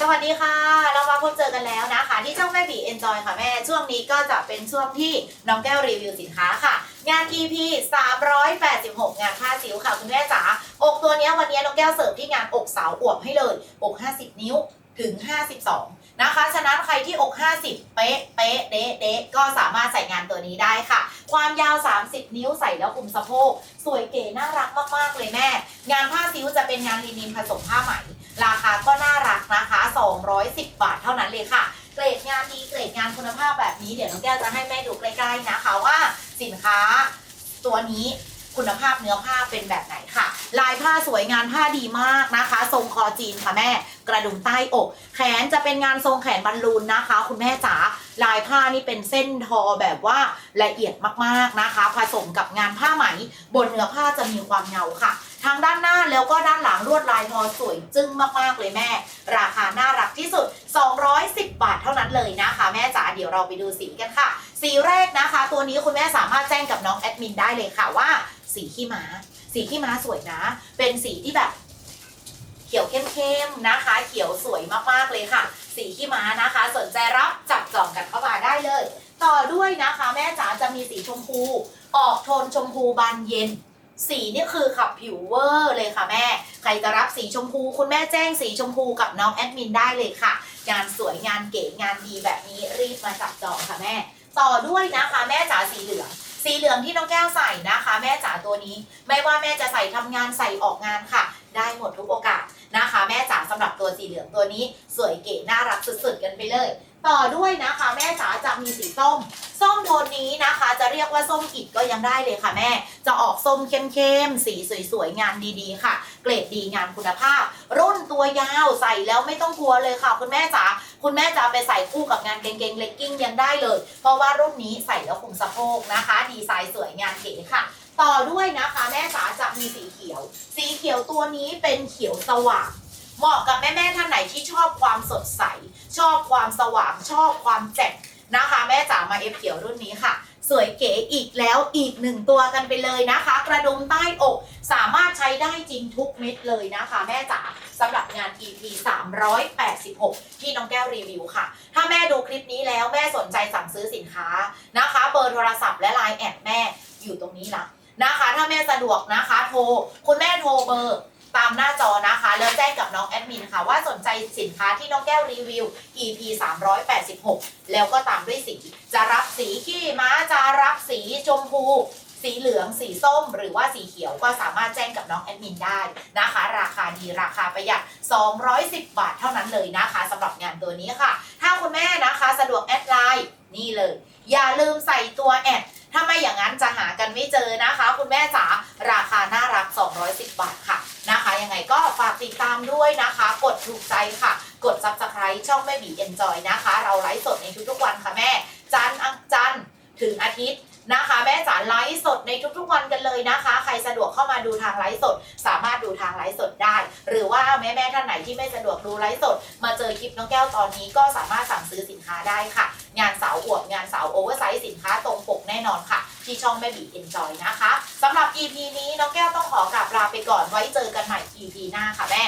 สวัสดีค่ะ เรามาพบเจอกันแล้วนะคะ ที่ช่องแม่บีเอนจอยค่ะแม่ ช่วงนี้ก็จะเป็นช่วงที่น้องแก้วรีวิวสินค้าค่ะ งาน EP 386 งานผ้าซิวค่ะ คุณแม่จ๋าอกตัวนี้วันนี้น้องแก้วเสิร์ฟที่งานอกสาวอวบให้เลย อก 50 นิ้วถึง 52 นะคะ ฉะนั้นใครที่อก 50 เป๊ะ เป๊ะ เด๊ะเด๊ะก็สามารถใส่งานตัวนี้ได้ค่ะ ความยาว 30 นิ้วใส่แล้วคุมสะโพก สวยเก๋น่ารักมากๆเลยแม่ งานผ้าซิวจะเป็นงานลินินผสมผ้าไหม ราคาก็น่ารักนะคะ 210 บาทเท่านั้นเลยค่ะ เกรดงานดีเกรดงานคุณภาพแบบนี้เดี๋ยวน้องแก้วจะให้แม่ดูใกล้ๆนะคะว่าสินค้าตัวนี้คุณภาพเนื้อผ้าเป็นแบบไหนค่ะ ลายผ้าสวยงานผ้าดีมากนะคะ ทรงคอจีนค่ะแม่ กระดุมใต้อก แขนจะเป็นงานทรงแขนบอลลูนนะคะ คุณแม่จ๋า ลายผ้านี่เป็นเส้นทอแบบว่าละเอียดมากๆนะคะ ผสมกับงานผ้าไหม บนเนื้อผ้าจะมีความเงาค่ะ ทางด้านหน้าแล้วก็ด้านหลังลวดลายทอสวยจึ้งมากๆเลยแม่ ราคาน่ารักที่สุด 210 บาทเท่านั้นเลยนะคะ แม่จ๋าเดี๋ยวเราไปดูสีกันค่ะ สีแรกนะคะ ตัวนี้คุณแม่สามารถแจ้งกับน้องแอดมินได้เลยค่ะว่า สีขี้ม้า สีขี้ม้าสวยนะ เป็นสีที่แบบเขียวเข้มๆนะคะ เขียวสวยมากๆเลยค่ะ สีขี้ม้านะคะ สนใจรับ จับจองกันเข้ามาได้เลย ต่อด้วยนะคะ แม่จ๋าจะมีสีชมพู ออกโทนชมพูบานเย็น สีนี่คือขับผิวเวอร์เลยค่ะแม่ ใครจะรับสีชมพู คุณแม่แจ้งสีชมพูกับน้องแอดมินได้เลยค่ะ งานสวยงานเก๋งานดีแบบนี้รีบมาจับจองค่ะแม่ ต่อด้วยนะคะแม่จ๋าสีเหลืองสีเหลืองที่น้องแก้วใส่นะคะ แม่จ๋าตัวนี้ ไม่ว่าแม่จะใส่ทำงานใส่ออกงานค่ะ ได้หมดทุกโอกาสนะคะ แม่จ๋าสำหรับตัวสีเหลืองตัวนี้ สวยเก๋น่ารักสุดๆกันไปเลย ต่อด้วยนะคะ แม่จ๋าจะมีสีส้ม ส้มโทนนี้นะคะ จะเรียกว่าส้มอิดก็ยังได้เลยค่ะแม่ จะออกส้มเข้มๆ สีสวยๆ งานดีๆ ค่ะ เกรดดีงานคุณภาพ รุ่นตัวยาวใส่แล้วไม่ต้องกลัวเลยค่ะ คุณแม่จ๋าคุณแม่จะเอาไปใส่คู่กับงานเกงๆเลกกิ้งยังได้เลย เพราะว่ารุ่นนี้ใส่แล้วคุมสะโพกนะคะ ดีไซน์สวยงานเก๋ค่ะ ต่อด้วยนะคะแม่จ๋าจะมีสีเขียว สีเขียวตัวนี้เป็นเขียวสว่าง เหมาะกับแม่ๆท่านไหนที่ชอบความสดใส ชอบความสว่าง ชอบความแจ่มนะคะ แม่จ๋ามาเอฟเขียวรุ่นนี้ค่ะ สวยเก๋อีกแล้วอีกหนึ่งตัวกันไปเลยนะคะ กระดุมใต้อกสามารถใช้ได้จริงทุกเม็ดเลยนะคะ แม่จ๋าสำหรับงาน EP 386 ที่น้องแก้วรีวิวค่ะ ถ้าแม่ดูคลิปนี้แล้วแม่สนใจสั่งซื้อสินค้านะคะ เบอร์โทรศัพท์และไลน์แอดแม่อยู่ตรงนี้ละ นะคะ ถ้าแม่สะดวกนะคะ โทร คุณแม่โทรเบอร์ตามหน้าจอนะคะ แล้วแจ้งกับน้องแอดมินค่ะ ว่าสนใจสินค้าที่น้องแก้วรีวิว EP 386 แล้วก็ตามด้วยสี จะรับสีขี้ม้าจะรับสีชมพู สีเหลือง สีส้ม หรือว่าสีเขียวก็สามารถแจ้งกับน้องแอดมินได้นะคะ ราคาดีราคาประหยัด 210 บาทเท่านั้นเลยนะคะสำหรับงานตัวนี้ค่ะ ถ้าคุณแม่นะคะสะดวกแอดไลน์นี่เลย อย่าลืมใส่ตัวแอด ถ้าไม่อย่างนั้นจะหากันไม่เจอนะคะ คุณแม่จ๋าราคาน่ารัก 210 บาทค่ะนะคะ ยังไงก็ฝากติดตามด้วยนะคะ กดถูกใจค่ะ กด subscribe ช่องแม่บีเอนจอยนะคะ เราไลฟ์สดในทุกๆวันค่ะแม่ จันทร์อังจันทร์ถึงอาทิตย์นะคะแม่จ๋าไลฟ์สดในทุกๆวันกันเลยนะคะ ใครสะดวกเข้ามาดูทางไลฟ์สด สามารถดูทางไลฟ์สดได้ หรือว่าแม่แม่ท่านไหนที่ไม่สะดวกดูไลฟ์สด มาเจอคลิปน้องแก้วตอนนี้ก็สามารถสั่งซื้อสินค้าได้ค่ะ งานสาวอวบงานสาวโอเวอร์ไซส์สินค้าตรงปกแน่นอนค่ะ ที่ช่องแม่บีเอ็นจอยนะคะสำหรับ EP นี้น้องแก้วต้องขอกลับลาไปก่อนไว้เจอกันใหม่ EP หน้าค่ะแม่